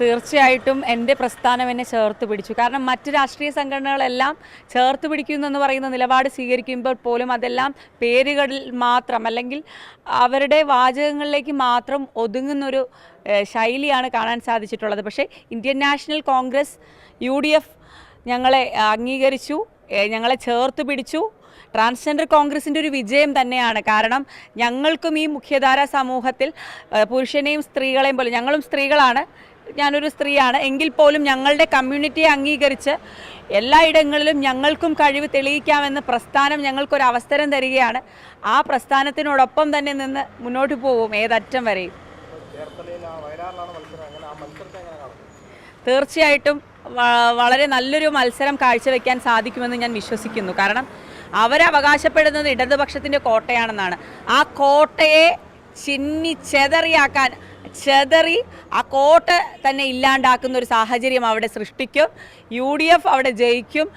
തീർച്ചയായിട്ടും എന്റെ പ്രസ്ഥാനം എന്നെ ചേർത്ത് പിടിച്ചു. കാരണം മറ്റ് രാഷ്ട്രീയ സംഘടനകളെല്ലാം ചേർത്ത് പിടിക്കുന്നു എന്ന് പറയുന്ന നിലപാട് സ്വീകരിക്കുമ്പോൾ പോലും അതെല്ലാം പേരുകളിൽ മാത്രം അല്ലെങ്കിൽ അവരുടെ വാചകങ്ങളിലേക്ക് മാത്രം ഒതുങ്ങുന്നൊരു ശൈലിയാണ് കാണാൻ സാധിച്ചിട്ടുള്ളത്. പക്ഷേ ഇന്ത്യൻ നാഷണൽ കോൺഗ്രസ് യു ഞങ്ങളെ അംഗീകരിച്ചു ഞങ്ങളെ ചേർത്ത് പിടിച്ചു. ട്രാൻസ്ജെൻഡർ കോൺഗ്രസിന്റെ ഒരു വിജയം തന്നെയാണ്. കാരണം ഞങ്ങൾക്കും ഈ മുഖ്യധാര സമൂഹത്തിൽ പുരുഷനെയും സ്ത്രീകളെയും പോലെ ഞങ്ങളും സ്ത്രീകളാണ്. ഞാനൊരു സ്ത്രീയാണ്. എങ്കിൽ പോലും ഞങ്ങളുടെ കമ്മ്യൂണിറ്റിയെ അംഗീകരിച്ച് എല്ലായിടങ്ങളിലും ഞങ്ങൾക്കും കഴിവ് തെളിയിക്കാമെന്ന പ്രസ്ഥാനം ഞങ്ങൾക്കൊരു അവസരം തരികയാണ്. ആ പ്രസ്ഥാനത്തിനോടൊപ്പം തന്നെ നിന്ന് മുന്നോട്ട് പോകും ഏതറ്റം വരെയും. തീർച്ചയായിട്ടും വളരെ നല്ലൊരു മത്സരം കാഴ്ചവെക്കാൻ സാധിക്കുമെന്ന് ഞാൻ വിശ്വസിക്കുന്നു. കാരണം അവരവകാശപ്പെടുന്നത് ഇടതുപക്ഷത്തിന്റെ കോട്ടയാണെന്നാണ്. ആ കോട്ടയെ ചിന്നി ചെതറിയാക്കാൻ ചെതറി ആ കോട്ട തന്നെ ഇല്ലാണ്ടാക്കുന്ന ഒരു സാഹചര്യം അവിടെ സൃഷ്ടിക്കും. യു അവിടെ ജയിക്കും.